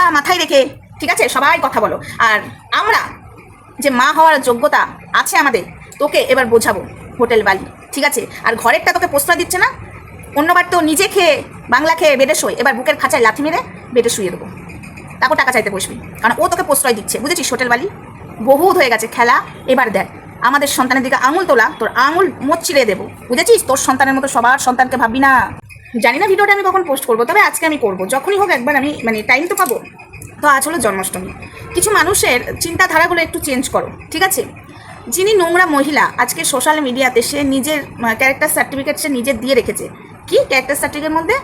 কথা মাথায় রেখে, ঠিক আছে, সবাই কথা বলো। আর আমরা যে মা হওয়ার যোগ্যতা আছে আমাদের, তোকে এবার বোঝাবো হোটেল বালি, ঠিক আছে? আর ঘরেরটা তোকে প্রশ্রয় দিচ্ছে না? অন্যবার তো নিজে খেয়ে বাংলা খেয়ে বেডে শোয়, এবার বুকের খাঁচায় লাথি মেরে বেডে শুয়ে দেবো। তাকে টাকা চাইতে বসবি, কারণ ও তোকে প্রশ্রয় দিচ্ছে, বুঝেছিস হোটেল বালি? বহুত হয়ে গেছে, খেলা। এবার দেখ, আমাদের সন্তানের দিকে আঙুল তোলা, তোর আঙুল মোচ চিড়ে দেবো, বুঝেছিস? তোর সন্তানের মতো সবার সন্তানকে ভাববি না। জানি না ভিডিওটা আমি কখন পোস্ট করব, তবে আজকে আমি করব। যখনই হোক একবার আমি মানে টাইম তো পাবো। তো আজ হলো জন্মাষ্টমী। কিছু মানুষের চিন্তাধারাগুলো একটু চেঞ্জ করো, ঠিক আছে? যিনি নোংরা মহিলা, আজকে সোশ্যাল মিডিয়াতে সে নিজের ক্যারেক্টার সার্টিফিকেট সে নিজের দিয়ে রেখেছে। কি? ক্যারেক্টার সার্টিফিকেটের মধ্যে?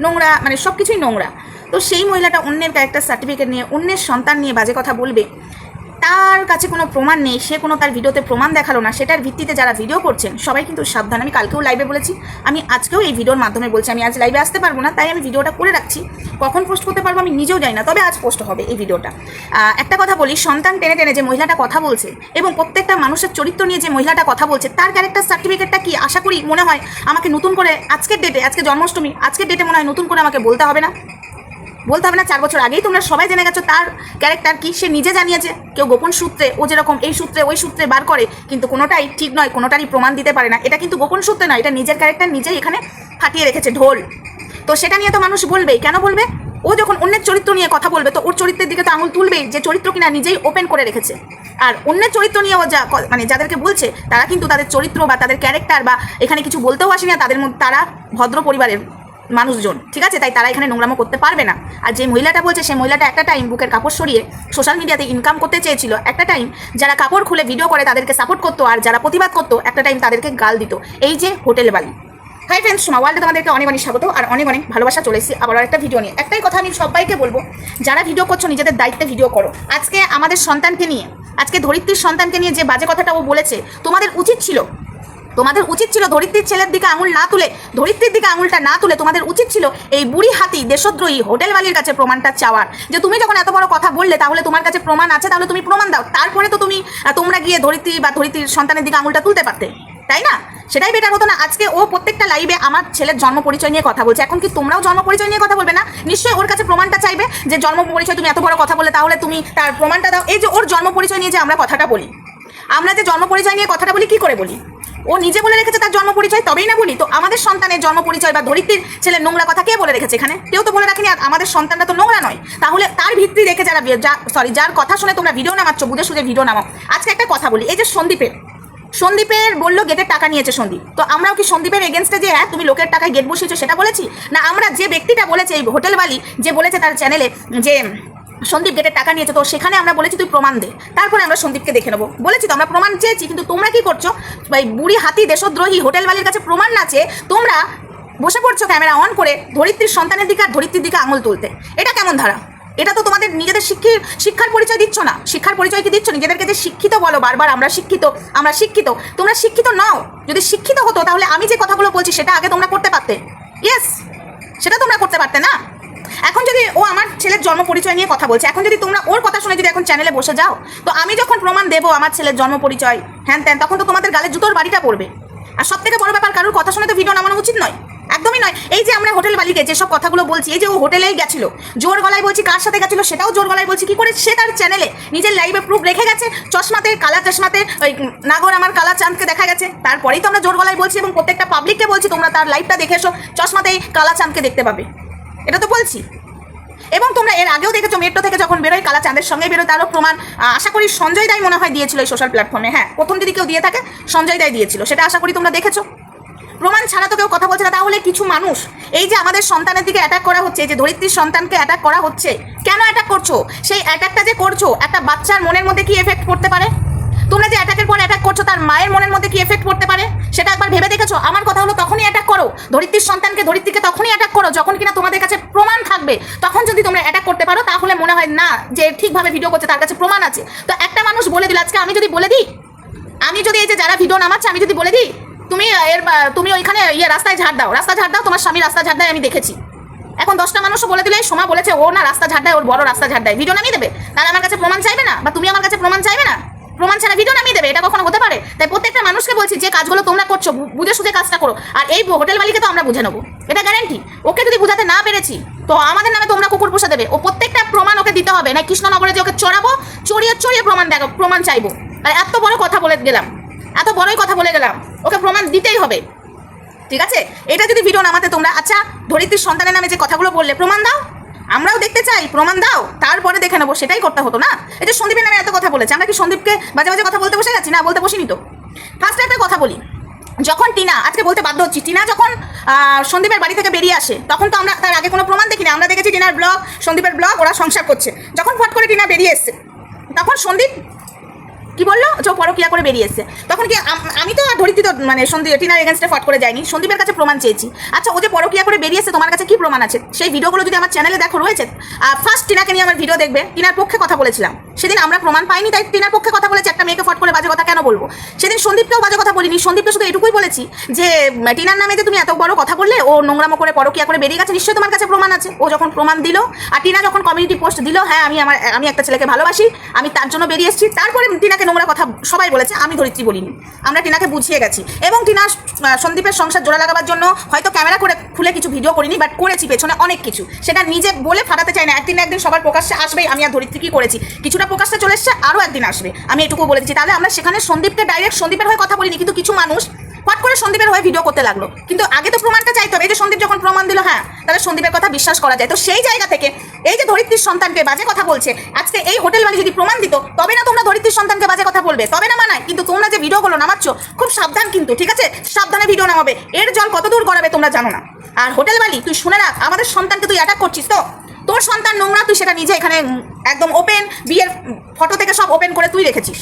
নোংরা মানে সব কিছুই নোংরা। তো সেই মহিলাটা অন্যের ক্যারেক্টার সার্টিফিকেট নিয়ে, অন্যের সন্তান নিয়ে বাজে কথা বলবে। তার কাছে কোনো প্রমাণ নেই, সে কোনো তার ভিডিওতে প্রমাণ দেখাল না, সেটার ভিত্তিতে যারা ভিডিও করছেন, সবাই কিন্তু সাবধান। আমি কালকেও লাইভে বলেছি, আমি আজকেও এই ভিডিওর মাধ্যমে বলছি, আমি আজ লাইভে আসতে পারব না, তাই আমি ভিডিওটা করে রাখছি। কখন পোস্ট করতে পারব আমি নিজেও জানি না, তবে আজ পোস্ট হবে এই ভিডিওটা একটা কথা বলি, সন্তান টেনে টেনে যে মহিলাটা কথা বলছে এবং প্রত্যেকটা মানুষের চরিত্র নিয়ে যে মহিলাটা কথা বলছে, তার ক্যারেক্টার সার্টিফিকেটটা কি? আশা করি মনে হয় আমাকে নতুন করে আজকের ডেটে আজকে জন্মাষ্টমী, আজকের ডেটে মনে হয় নতুন করে আমাকে বলতে হবে না। বলতে হবে না, চার বছর আগেই তোমরা সবাই জেনে গেছো তার ক্যারেক্টার কি, সে নিজে জানিয়েছে, কেউ গোপন সূত্রে, ও যেরকম এই সূত্রে, ওই সূত্রে বার করে, কিন্তু কোনোটাই ঠিক নয়, কোনোটারই প্রমাণ দিতে পারে না। এটা কিন্তু গোপন সূত্রে নয়, এটা নিজের ক্যারেক্টার নিজেই এখানে ফাটিয়ে রেখেছে ঢোল। তো সেটা নিয়ে তো মানুষ বলবেই, কেন বলবে? ও যখন অন্যের চরিত্র নিয়ে কথা বলবে, তো ওর চরিত্রের দিকে তো আঙুল তুলবেই, যে চরিত্র কিনা নিজেই ওপেন করে রেখেছে। আর অন্যের চরিত্র নিয়ে ও যা মানে যাদেরকে বলছে, তারা কিন্তু তাদের চরিত্র বা তাদের ক্যারেক্টার বা এখানে কিছু বলতেও আসেনি তাদের মধ্যে তারা ভদ্র পরিবারের মানুষজন, ঠিক আছে? তাই তারা এখানে নোংরামো করতে পারবে না। আর যে মহিলাটা বলছে, সেই মহিলাটা একটা টাইম বুকের কাপড় সরিয়ে সোশ্যাল মিডিয়াতে ইনকাম করতে চেয়েছিল। একটা টাইম যারা কাপড় খুলে ভিডিও করে, তাদেরকে সাপোর্ট করতো আর যারা প্রতিবাদ করতো, একটা টাইম তাদেরকে গাল দিত। এই যে হোটেল বালি। হাই ফ্রেন্ডস সোমা ওয়ার্ল্ডে তোমাদেরকে অনেক অনেক স্বাগত আর অনেক অনেক ভালোবাসা চলে এসেছি। আবার একটা ভিডিও নিয়ে। একটাই কথা আমি সবাইকে বলব, যারা ভিডিও করছ, নিজেদের দায়িত্বে ভিডিও করো। আজকে আমাদের সন্তানকে নিয়ে, আজকে ধরিত্রীর সন্তানকে নিয়ে যে বাজে কথাটা ও বলেছে, তোমাদের উচিত ছিল তোমাদের উচিত ছিল ধরিত্রীর ছেলের দিকে আঙুল না তুলে, ধরিত্রীর দিকে আঙুলটা না তুলে তোমাদের উচিত ছিল এই বুড়ি হাতি দেশদ্রোহী হোটেলওয়ালির কাছে প্রমাণটা চাওয়ার। যে তুমি যখন এত বড় কথা বললে তাহলে তোমার কাছে প্রমাণ আছে, তাহলে তুমি প্রমাণ দাও। তারপরে তো তুমি তোমরা গিয়ে ধরিত্রী বা ধরিত্রীর সন্তানের দিকে আঙুলটা তুলতে পারতে। তাই না? সেটাই বেটার হতো না। আজকে ও প্রত্যেকটা লাইভে আমার ছেলের জন্ম পরিচয় নিয়ে কথা বলছে। এখন কি তোমরাও জন্ম পরিচয় নিয়ে কথা বলবে না? নিশ্চয়ই ওর কাছে প্রমাণটা চাইবে যে জন্ম পরিচয় তুমি এত বড় কথা বলে তাহলে তুমি তার প্রমাণটা দাও। এই যে ওর জন্ম পরিচয় নিয়ে যে আমরা কথাটা বলি, আমরা যে জন্ম পরিচয় নিয়ে কথাটা বলি, কি করে বলি? ও নিজে বলে রেখেছে তার জন্ম পরিচয়? তবেই না বলি। তো আমাদের সন্তানের জন্ম পরিচয় বা ধরিত্রীর ছেলের নোংরা কথা কে বলে রেখেছে এখানে? কেউ তো বলে রাখেনি, আর আমাদের সন্তানটা তো নোংরা নয়। তাহলে তার ভিত্তি রেখে যারা সরি যার কথা শুনে তোমরা ভিডিও নামাচ্ছ, বুঝে সুঝে ভিডিও নামাও। আজকে একটা কথা বলি, এই যে সন্দীপের। সন্দীপের বলল, গেটের টাকা নিয়েছে সন্দীপ। তো আমরাও কি সন্দীপের এগেনস্টে যে হ্যাঁ তুমি লোকের টাকায় গেট বসিয়েছো সেটা বলেছি? না, আমরা যে ব্যক্তিটা বলেছে, এই হোটেলওয়ালি যে বলেছে তার চ্যানেলে যে সন্দীপ গেটের টাকা নিয়েছে, তো সেখানে আমরা বলেছি, তুই প্রমাণ দে। তারপরে আমরা সন্দীপকে দেখে নেব। বলেছি, তো আমরা প্রমাণ চেয়েছি, কিন্তু তোমরা কি করছ? ভাই, বুড়ি হাতি, দেশদ্রোহী হোটেলওয়ালির কাছে প্রমাণ না চেয়ে তোমরা বসে পড়ছো ক্যামেরা অন করে ধরিত্রীর সন্তানের দিকে আর ধরিত্রীর দিকে আঙুল তুলতে। এটা কেমন ধারা? এটা তো তোমাদের নিজেদের শিক্ষির, শিক্ষার পরিচয় দিচ্ছ না। শিক্ষার পরিচয় কি দিচ্ছ? নিজেদেরকে যে শিক্ষিত বলো বারবার, আমরা শিক্ষিত আমরা শিক্ষিত। তোমরা শিক্ষিত নাও। যদি শিক্ষিত হতো, তাহলে আমি যে কথাগুলো বলছি, সেটা আগে তোমরা করতে পারতে। ইয়েস সেটা তোমরা করতে পারতে না? এখন যদি ও আমার ছেলের জন্ম পরিচয় নিয়ে কথা বলছে, এখন যদি তোমরা ওর কথা শুনে যদি এখন চ্যানেলে বসে যাও, তো আমি যখন প্রমাণ দেবো আমার ছেলের জন্ম পরিচয়, হ্যান ত্যান, তখন তো তোমাদের গালে জুতোর বাড়িটা পড়বে। আর সব থেকে বড় ব্যাপার, কারোর কথা শুনে তো ভিডিও নামানো উচিত নয়। একদমই নয়। এই যে আমরা হোটেল বালিকে যেসব কথাগুলো বলছি, এই যে ও হোটেলেই গেছিল, জোর গলায় বলছি কার সাথে গেছিল সেটাও জোর গলায় বলছি, কি করে সে তার চ্যানেলে নিজের লাইভে প্রুফ রেখে গেছে? চশমাতে কালা চশমাতে, ওই নাগর আমার কালা চাঁদকে দেখা গেছে। তারপরেই তো আমরা জোর গলায় বলছি এবং প্রত্যেকটা পাবলিককে বলছি, তোমরা তার লাইভটা দেখে এসো। চশমাতেই কালা চাঁদকে দেখতে পাবে। এটা তো বলছি। এবং তোমরা এর আগেও দেখেছ, মেট্রো থেকে যখন বেরোয়, কালা চাঁদের সঙ্গে বেরোয়, তারও প্রমাণ আশা করি সঞ্জয় দাই মনে হয় দিয়েছিল এই সোশ্যাল প্ল্যাটফর্মে হ্যাঁ প্রথম যদি কেউ দিয়ে থাকে, সঞ্জয় দাই দিয়েছিল, সেটা আশা করি তোমরা দেখেছ। প্রমাণ ছাড়া তো কেউ কথা বলছে না, তাহলে কিছু মানুষ, এই যে আমাদের সন্তানের দিকে অ্যাটাক করা হচ্ছে যে ধরিত্রীর সন্তানকে অ্যাটাক করা হচ্ছে, কেন অ্যাটাক করছ? সেই অ্যাটাকটা যে করছ, একটা বাচ্চার মনের মধ্যে কি এফেক্ট পড়তে পারে? তোমরা যে অ্যাটাকের পর অ্যাটাক করছ, তার মায়ের মনের মধ্যে কি এফেক্ট পড়তে পারে? সেটা একবার ভেবে দেখেছ? আমার কথা হলো, তখনই অ্যাটাক করো। ধরিত্রীর সন্তানকে ধরিত্রীকে তখনই অ্যাটাক করো, যখন কিনা তোমাদের কাছে প্রমাণ থাকবে। তখন যদি তোমরা অ্যাটাক করতে পারো, তাহলে মনে হয়, না, যে ঠিকভাবে ভিডিও করছে, তার কাছে প্রমাণ আছে। তো একটা মানুষ বলে দিল, আজকে আমি যদি বলে দিই, আমি যদি এই যে যারা ভিডিও নামাচ্ছে, আমি যদি বলে দিই, তুমি এর তুমি ওইখানে ইয়ে রাস্তায় ঝাড় দাও। রাস্তা ঝাড় দাও, তোমার স্বামী রাস্তা ঝাড় দেয়, আমি দেখেছি। এখন দশটা মানুষও বলে দিলে সোমা বলেছে, ও না, রাস্তা ঝাড় দেয়, ওর বড় রাস্তা ঝাড় দেয়। ভিডিও নামিয়ে দেবে? তাহলে আমার কাছে প্রমাণ চাইবে না? বা তুমি আমার কাছে প্রমাণ চাইবে না? প্রমাণ ছাড়া ভিডিও নামিয়ে দেবে, এটা কখনো হতে পারে? তাই প্রত্যেকটা মানুষকে বলছি, যে কাজগুলো তোমরা করছ বুঝে সুঝে কাজটা করো। আর এই হোটেল মালিককে তো আমরা বুঝে নেব। এটা গ্যারান্টি ওকে যদি বুঝাতে না পেরেছি, তো আমাদের নামে তোমরা কুকুর পোষা দেবে। ও প্রত্যেকটা প্রমাণ ওকে দিতে হবে। না কৃষ্ণনগরে যে ওকে চড়াবো, চড়িয়ে চড়িয়ে প্রমাণ দেখো, প্রমাণ চাইব। আর এত বড় কথা বলে গেলাম। এত বড়ই কথা বলে গেলাম। ওকে প্রমাণ দিতেই হবে। ঠিক আছে? এটা যদি ভিডিও নামাতে তোমরা আচ্ছা ধরিত্রীর সন্তানের নামে যে কথাগুলো বললে, প্রমাণ দাও। আমরাও দেখতে চাই, প্রমাণ দাও। তারপরে দেখে নেব, সেটাই করতে হতো না। এই যে সন্দীপের নামে এত কথা বলেছে, আমরা কি সন্দীপকে বাজে বাজে কথা বলতে বসে গেছি? না, বলতে বসিনি তো। ফার্স্টে একটা কথা বলি। যখন টিনা, আজকে বলতে বাধ্য হচ্ছি, টিনা যখন সন্দীপের বাড়ি থেকে বেরিয়ে আসে, তখন তো আমরা তার আগে কোনো প্রমাণ দেখি না আমরা দেখেছি টিনার ব্লগ, সন্দীপের ব্লগ, ওরা সংসার করছে। যখন ফট করে টিনা বেরিয়ে এসছে, তখন সন্দীপ কি বলল? ও পরকিয়া করে বেরিয়েছে। তখন কি আমি তো ধরিত্রী তো মানে সন্দীপ টিনার এগেনস্টে ফট করে যাইনি। সন্দীপের কাছে প্রমাণ চেয়েছি। আচ্ছা ও যে পরকিয়া করে বেরিয়েছে, তোমার কাছে কি প্রমাণ আছে? সেই ভিডিওগুলো যদি আমার চ্যানেলে দেখো, রয়েছে ফার্স্ট টিনাকে নিয়ে আমার ভিডিও দেখবে। টিনার পক্ষে কথা বলেছিলাম। সেদিন আমরা প্রমাণ পাইনি, তাই টিনার পক্ষে কথা বলেছি, একটা মেয়েকে ফট করে বাজে কথা কেন বলব? সেদিন সন্দীপকেও বাজে কথা বলিনি, সন্দীপকে শুধু এটুকুই বলেছি যে, টিনার নামে যে তুমি এত বড় কথা বললে, ও নোংরামো করে পরকিয়া করে বেরিয়ে গেছে, নিশ্চয়ই তোমার কাছে প্রমাণ আছে। ও যখন প্রমাণ দিল, আর টিনা যখন কমিউনিটি পোস্ট দিল হ্যাঁ আমি আমার, আমি একটা ছেলেকে ভালোবাসি, আমি তার জন্য বেরিয়ে এসেছি, তারপরে টিনাকে নোংরা কথা সবাই বলেছে, আমি ধরিত্রী বলিনি। আমরা টিনাকে বুঝিয়ে গেছি। এবং টিনা সন্দীপের সংসার জোড়া লাগাবার জন্য হয়তো ক্যামেরা করে খুলে কিছু ভিডিও করিনি বাট করেছি পেছনে অনেক কিছু। সেটা নিজে বলে ফাটাতে চাই না, একদিন একদিন সবার প্রকাশ্যে আসবেই, আমি আর ধরিত্রী কি করেছি? কিছুটা প্রকাশ্যে চলে এসছে, আরও একদিন আসবে। আমি এটুকু বলে দিচ্ছি। তাহলে আমরা সেখানে সন্দীপকে ডাইরেক্ট সন্দীপের হয়ে কথা বলিনি, কিন্তু কিছু মানুষ ফট করে সন্দীপের হয়ে ভিডিও করতে লাগল। কিন্তু আগে তো প্রমাণটা চাইতে হবে, এই যে সন্দীপ যখন প্রমাণ দিল হ্যাঁ তাহলে সন্দীপের কথা বিশ্বাস করা যায়। তো সেই জায়গা থেকে এই যে ধরিত্রীর সন্তানকে বাজে কথা বলছে, আজকে এই হোটেল বাড়ি যদি প্রমাণ দিত, তবে না তোমরা ধরিত্রীর সন্তানকে বাজে কথা বলবে? তবে না মানায়। কিন্তু তোমরা যে ভিডিওগুলো নামাচ্ছ, খুব সাবধান কিন্তু, ঠিক আছে? সাবধানে ভিডিও নামাবে। এর জল কত দূর গড়াবে তোমরা জানো না। আর হোটেল বাড়ি তুই শুনে রাখ, আমাদের সন্তানকে তুই অ্যাটাক করছিস তো? তোর সন্তান নোংরা, তুই সেটা নিজে এখানে একদম ওপেন বিয়ের ফটো থেকে সব ওপেন করে তুই রেখেছিস।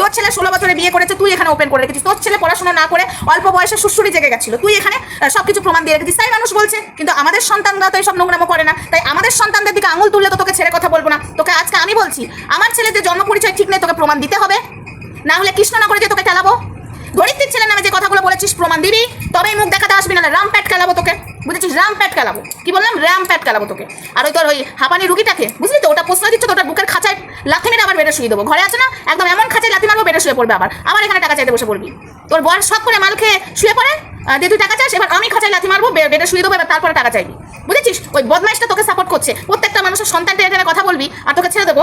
তোর ছেলে ষোলো বছরে বিয়ে করেছে, তুই এখানে ওপেন করে রেখেছিস। তোর ছেলে পড়াশোনা না করে অল্প বয়সে সুশ্রুরি জেগে গেছিল, তুই এখানে সব কিছু প্রমাণ দিয়ে রেখেছিস। তাই মানুষ বলছে, কিন্তু আমাদের সন্তানরা তো এইসব নোংরামো করে না। তাই আমাদের সন্তানদের দিকে আঙুল তুললে তো তোকে ছেড়ে কথা বলব না। তোকে আজকে আমি বলছি, আমার ছেলে যে জন্ম পরিচয় ঠিক নেই, তোকে প্রমাণ দিতে হবে। না হলে কৃষ্ণনগরে যে তোকে খেলাবো। ধরিত্রীর ছেলের নামে যে কথাগুলো বলেছিস, প্রমাণ দিবি। তবেই মুখ দেখাতে আসবি না রাম প্যাট খেলাবো তোকে। বুঝেছিস? খেলাবো কি বললাম? র্যাম প্যাট কালাবো তোকে। আর ওই তোর ওই হাঁপানি রুগীটাকে, বুঝলি তো? ওটা প্রশ্ন দিচ্ছ তো, ওটা বুকের খাঁচায় লাথি মেরে আবার বেড়ে শুয়ে দেবো। ঘরে আছে না? একদম এমন খাঁচায় লাথি মারবো, বেড়ে শুয়ে পড়বে আবার। আবার এখানে টাকা চাইতে বসে পড়বি। তোর বয়স সব করে মাল খেয়ে শুয়ে পড়ে? দে, তুই টাকা চাস, এবার আমি খাঁচায় লাথি মারবো বেডে শুয়ে দেবো, এবার তারপরে টাকা চাইবি। বুঝেছিস? ওই বদমাইশটা তোকে সাপোর্ট করছে। প্রত্যেকটা মানুষের সন্তানটা এখানে কথা বলবি, আর তোকে ছেড়ে দেবো।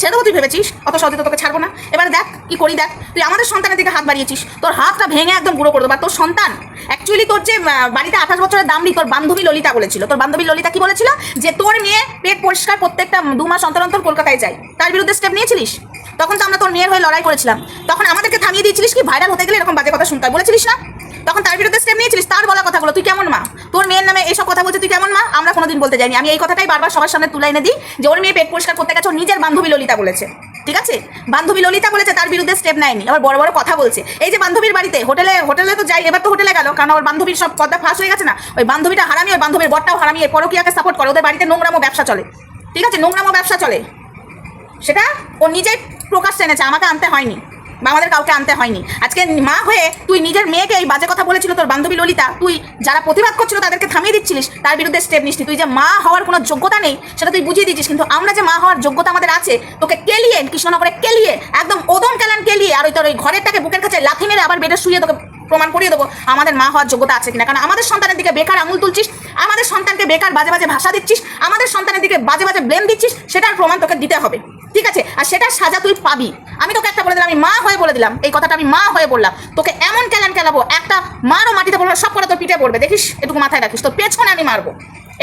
ছেড়ে দেবো তুই ভেবেছিস অত সহজে তো তোকে ছাড়বো না। এবার দেখ, কি করি দেখ, তুই আমাদের সন্তানের দিকে হাত বাড়িয়েছিস, তোর হাতটা ভেঙে একদম গুঁড়ো করে দেবো। আর তোর সন্তান অ্যাকচুয়ালি তোর যে বাড়িতে আঠাশ বছরের দামড়ি তোর বান্ধবী ললিতা বলেছিল। তোর বান্ধবী ললিতা কি বলেছিল? যে তোর মেয়ে পেট পরিষ্কার প্রত্যেকটা দু মাস অন্তর অন্তর কলকাতায় যায়। তার বিরুদ্ধে স্টেপ নিয়েছিলিস? তখন তো আমরা তোর মেয়ের হয়ে লড়াই করেছিলাম। তখন আমাদেরকে থামিয়ে দিয়েছিলিস কি? ভাইরাল হতে গেলে এরকম বাজে কথা শুনতে বলেছিলিস না? তখন তার বিরুদ্ধে স্টেপ নিয়েছিলিস, তার বলা কথাগুলো, তুই কেমন মা? তোর মেয়ের নামে এইসব কথা বলছে তুই কেমন মা? আমরা কোনোদিন বলতে যাইনি। আমি এই কথাটাই বারবার সবার সামনে তুলে এনে দিই যে ওর মেয়ে পেট পরিষ্কার করতে গেছে, ওর নিজের বান্ধবী ললিতা বলেছে। ঠিক আছে? বান্ধবী ললিতা বলেছে, তার বিরুদ্ধে স্টেপ নেয়নি। আবার বড় বড় কথা বলছে। এই যে বান্ধবীর বাড়িতে, হোটেলে হোটেলে তো যাই, এবার তো হোটেলে গেল, কারণ ওর বান্ধবীর সব কথা ফাঁস হয়ে গেছে না? ওই বান্ধবীটা হারামি, ওই বান্ধবীর বরটাও হারামি পরকিয়াকে সাপোর্ট করে? ওদের বাড়িতে নোংরামো ব্যবসা চলে। ঠিক আছে? নোংরামো ব্যবসা চলে। সেটা ও নিজেই প্রকাশ এনেছে, আমাকে আনতে হয়নি। বা আমাদের কাউকে আনতে হয়নি। আজকে মা হয়ে তুই নিজের মেয়েকে এই বাজে কথা বলেছিল তোর বান্ধবী ললিতা, তুই যারা প্রতিবাদ করছিল তাদেরকে থামিয়ে দিচ্ছিলিস, তার বিরুদ্ধে স্টেপ নিসনি। তুই যে মা হওয়ার কোনো যোগ্যতা নেই, সেটা তুই বুঝিয়ে দিচ্ছিস কিন্তু আমরা যে মা হওয়ার যোগ্যতা আমাদের আছে, তোকে কেলিয়ে, কৃষ্ণনগরে কেলিয়ে, একদম ওদম কেলান কেলিয়ে, আর ওই তোর ওই ঘরেরটাকে বুকের কাছে লাথি মেরে আবার বেডে শুয়ে তোকে প্রমাণ করিয়ে দেবো, আমাদের মা হওয়ার যোগ্যতা আছে কিনা? কারণ আমাদের সন্তানের দিকে বেকার আঙুল তুলছিস, আমাদের সন্তানকে বেকার বাজে বাজে ভাষা দিচ্ছিস, আমাদের সন্তানের দিকে বাজে বাজে ব্লেম দিচ্ছিস, সেটার প্রমাণ তোকে দিতে হবে। ঠিক আছে? আর সেটার সাজা তুই পাবি। আমি তোকে আমি মা হয়ে বলে দিলাম, এই কথাটা আমি মা হয়ে বললাম। তোকে এমন ক্যালান খেলাবো একটা মারও মাটিতে পড়বে সব করে তোর পিঠে পড়বে, দেখিস? এটুকু মাথায় রাখিস, তোর পেছনে আমি মারবো।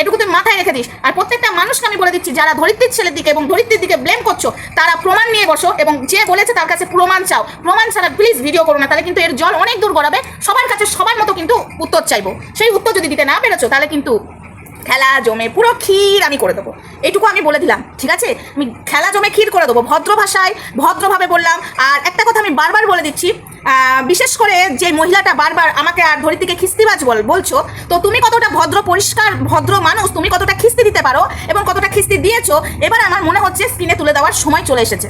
এটুকু তুই মাথায় রেখে দিস। আর প্রত্যেকটা মানুষকে আমি বলে দিচ্ছি, যারা ধরিত্রীর ছেলের দিকে এবং ধরিত্রীর দিকে ব্লেম করছ, তারা প্রমাণ নিয়ে বসো এবং যে বলেছে তার কাছে প্রমাণ চাও। প্রমাণ ছাড়া প্লিজ ভিডিও করো না, তাহলে কিন্তু এর জল অনেক দূর গড়াবে। সবার কাছে সবার মতো কিন্তু উত্তর চাইব। সেই উত্তর যদি দিতে না পেরেছ, তাহলে কিন্তু খেলা জমে পুরো ক্ষীর আমি করে দেবো। এটুকু আমি বলে দিলাম, ঠিক আছে? আমি খেলা জমে ক্ষীর করে দেবো, ভদ্র ভাষায়, ভদ্রভাবে বললাম। আর একটা কথা আমি বারবার বলে দিচ্ছি বিশেষ করে যে মহিলাটা বারবার আমাকে আর ধরিত্রীকে খিস্তিবাজ বল, বলছো, তো তুমি কতটা ভদ্র, পরিষ্কার, ভদ্র মানুষ, তুমি কতটা খিস্তি দিতে পারো এবং কতটা খিস্তি দিয়েছ, এবার আমার মনে হচ্ছে স্ক্রিনে তুলে দেওয়ার সময় চলে এসেছে।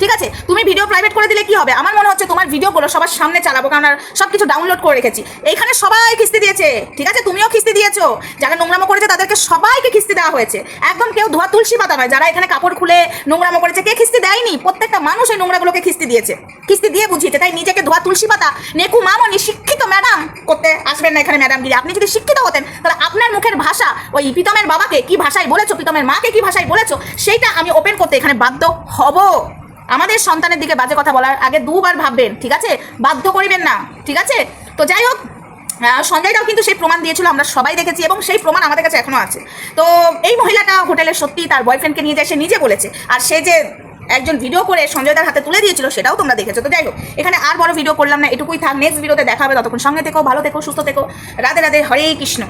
ঠিক আছে? তুমি ভিডিও প্রাইভেট করে দিলে কি হবে? আমার মনে হচ্ছে তোমার ভিডিওগুলো সবার সামনে চালাবো, কারণ সব কিছু ডাউনলোড করে রেখেছি। এইখানে সবাই কিস্তি দিয়েছে। ঠিক আছে? তুমিও কিস্তি দিয়েছ। যারা নোংরামো করেছে, তাদেরকে সবাইকে কিস্তি দেওয়া হয়েছে। একদম কেউ ধোয়া তুলসী পাতা নয়। যারা এখানে কাপড় খুলে নোংরামো করেছে, কে কিস্তি দেয়নি? প্রত্যেকটা মানুষ এই নোংরাগুলোকে কিস্তি দিয়েছে। কিস্তি দিয়ে বুঝিয়েছে। তাই নিজেকে ধোয়া তুলসী পাতা, নেকু মামনি শিক্ষিত ম্যাডাম করতে আসবেন না এখানে, ম্যাডাম গিরি। আপনি যদি শিক্ষিত হতেন, তাহলে আপনার মুখের ভাষা, ওই প্রীতমের বাবাকে কি ভাষায় বলেছ, প্রীতমের মাকে কি ভাষায় বলেছ, সেইটা আমি ওপেন করতে এখানে বাধ্য হব। আমাদের সন্তানের দিকে বাজে কথা বলার আগে দুবার ভাববেন, ঠিক আছে? বাধ্য করিবেন না, ঠিক আছে? তো যাই হোক সঞ্জয়টাও কিন্তু সেই প্রমাণ দিয়েছিল, আমরা সবাই দেখেছি এবং সেই প্রমাণ আমাদের কাছে এখনও আছে। তো এই মহিলাটা হোটেলে সত্যি তার বয়ফ্রেন্ডকে নিয়ে যায়, সে নিজে বলেছে। আর সে যে একজন ভিডিও করে সঞ্জয়দার হাতে তুলে দিয়েছিল, সেটাও তোমরা দেখেছ। তো যাই হোক, এখানে আর বড় ভিডিও করলাম না, এটুকুই থাক নেক্সট ভিডিওতে দেখা হবে। ততক্ষণ সঙ্গে থেকো, ভালো থেকো, সুস্থ থেকো। রাধে রাধে, হরে কৃষ্ণ।